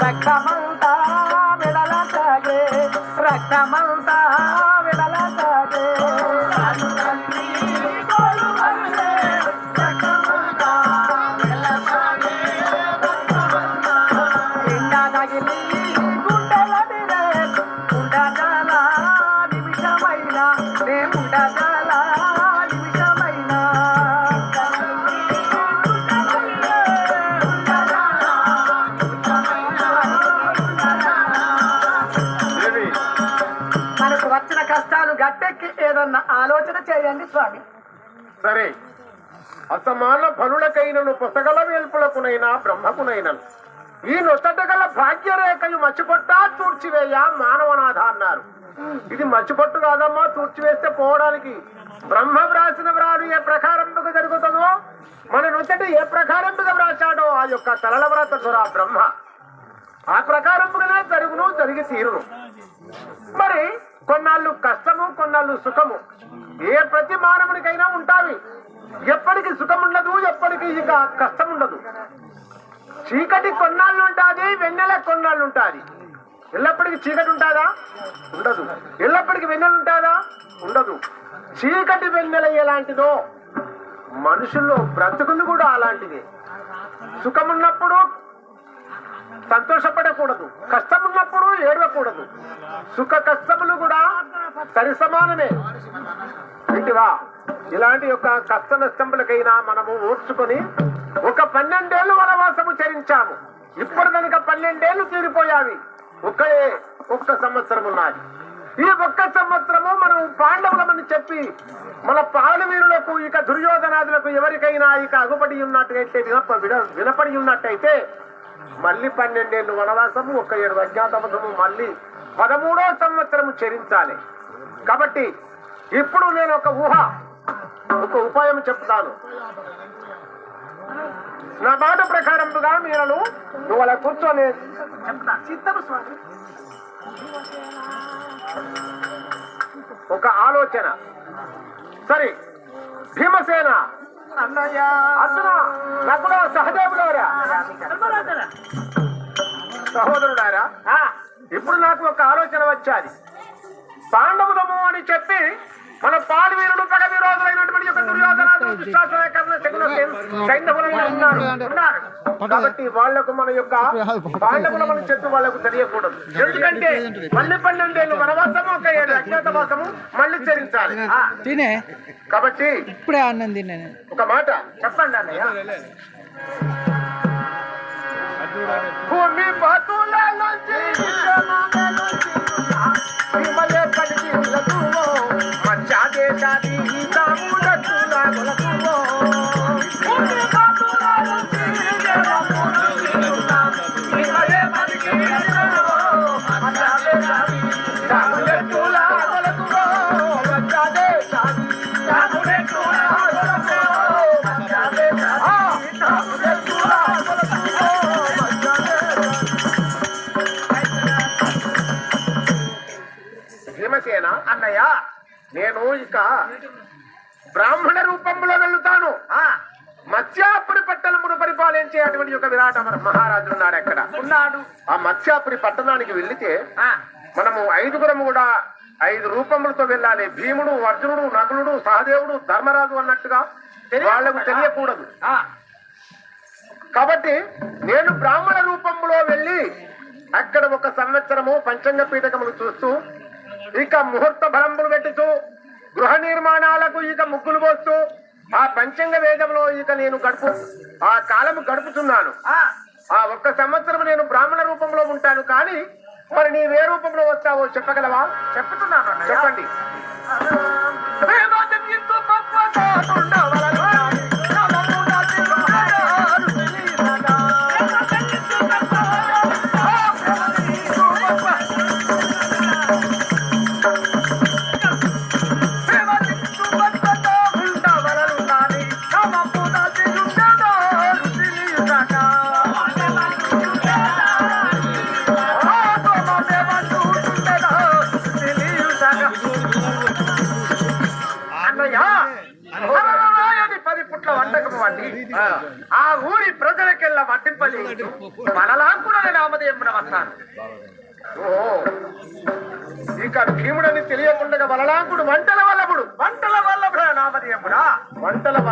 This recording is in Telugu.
రక్తమంతా విడల సాగే రక్తమంతా కష్టాలు గట్టెక్కి ఏదన్నా ఆలోచన చేయండి స్వామి. సరే. అసమాన పనులకైనను పొసగల వెలుపులకునైనా బ్రహ్మకునైనను. ఈ నొచ్చట గల మచ్చిపొట్టా మచ్చిపొట్ట తూర్చివేయ మానవనాథ అన్నారు. ఇది మచ్చిపొట్టు కాదమ్మా తూర్చివేస్తే పోవడానికి. బ్రహ్మ వ్రాసిన వ్రాడు ఏ ప్రకారంగా జరుగుతుందో మన నొచ్చట ఏ ప్రకారంగా వ్రాసాడో ఆ యొక్క తలల వ్రత చూరా బ్రహ్మ. ఆ ప్రకారంగానే జరుగును జరిగి తీరును. మరి కొన్నాళ్ళు కష్టము కొన్నాళ్ళు సుఖము. ఏ ప్రతి మానవునికైనా ఉంటావి. ఎప్పటికి సుఖం ఉండదు ఎప్పటికి ఇక కష్టం ఉండదు చీకటి కొన్నాళ్ళు ఉంటుంది వెన్నెల కొన్నాళ్ళు ఉంటుంది. ఎల్లప్పటికీ చీకటి ఉంటుందా? ఉండదు. ఎల్లప్పటికీ వెన్నెల ఉంటుందా? ఉండదు. చీకటి వెన్నెల ఎలాంటిదో మనుషుల్లో బ్రతుకులు కూడా అలాంటిదే సుఖం ఉన్నప్పుడు సంతోషపడకూడదు. కష్టం ఉన్నప్పుడు ఏడవకూడదు. సుఖ కష్టములు కూడా సరి సమానమే. ఇంటివా ఇలాంటి యొక్క కష్ట నష్టములకైనా మనము ఓర్చుకొని ఒక పన్నెండేళ్ళు వనవాసము చరించాము. ఇప్పుడు కనుక పన్నెండేళ్ళు తీరిపోయావి. ఒకే ఒక్క సంవత్సరం ఉన్నది ఈ ఒక్క సంవత్సరము మనం పాండవులమని చెప్పి మన పాలవీరులకు ఇక దుర్యోధనాదులకు ఎవరికైనా ఇక అగుపడి ఉన్నట్టయితే వినప వినపడి ఉన్నట్టయితే మళ్ళీ పన్నెండేళ్ళు వనవాసము ఒక ఏడు అజ్ఞాతవసము మళ్ళీ పదమూడో సంవత్సరము చరించాలి. కాబట్టి ఇప్పుడు నేను ఒక ఊహ ఒక ఉపాయం చెప్తాను. నా మాట ప్రకారంగా మీరు నువ్వు అలా కూర్చొని స్వామి. ఒక ఆలోచన. సరే భీమసేన. అన్నయ్య. అర్జున నకుల సహదేవులారా. సహోదరుడారా ఇప్పుడు నాకు ఒక ఆలోచన వచ్చాది. పాండవులము అని చెప్పి మన పాలు వీరులు పగ విరోధులైనటువంటి యొక్క శకున సైన్యములైన ఉన్నారు. ఉన్నారు. కాబట్టి వాళ్ళకు మన యొక్క పాండవులమని చెప్పి వాళ్ళకు తెలియకూడదు. ఎందుకంటే మళ్ళీ పన్నెండేళ్ళు వనవాసము ఒక ఏడు అజ్ఞాతవాసము మళ్ళీ చరించాలి. ఆ, తినే. కాబట్టి ఇప్పుడే అన్నం తిన్నాను ఒక మాట చెప్పండి అన్నయ్య. భూమి బతులలోంచి అన్నయ్య నేను ఇక బ్రాహ్మణ రూపంలో వెళ్తాను. ఆ మత్స్యాపురి పట్టణమును పరిపాలించే అటువంటి ఒక విరాట మహారాజు ఉన్నాడు అక్కడ ఉన్నాడు. ఆ మత్స్యాపురి పట్టణానికి వెళ్ళితే మనము ఐదుగురము కూడా ఐదు రూపములతో వెళ్ళాలి. భీముడు అర్జునుడు నకులుడు సహదేవుడు ధర్మరాజు అన్నట్టుగా వాళ్ళకు తెలియకూడదు. కాబట్టి నేను బ్రాహ్మణ రూపంలో వెళ్ళి అక్కడ ఒక సంవత్సరము పంచంగ పీఠకములు చూస్తూ ఇక ముహూర్త బలంబులు పెట్టుతూ గృహ నిర్మాణాలకు ఇక ముగ్గులు పోస్తూ ఆ పంచంగ వేదంలో ఇక నేను గడుపు ఆ కాలము గడుపుతున్నాను. ఆ. ఒక్క సంవత్సరం నేను బ్రాహ్మణ రూపంలో ఉంటాను కానీ మరి నీవే రూపంలో వస్తావో చెప్పగలవా? చెప్తున్నాను చెప్పండి. యొక్క వంటకం వండి ఆ ఊరి ప్రజలకెల్లా కూడా నేను నామదేమున వస్తాను. ఓ ఇక భీముడని తెలియకుండా బలలాంకుడు వంటల వల్లభుడు. వంటల వల్ల నామదేముడా వంటల వల్ల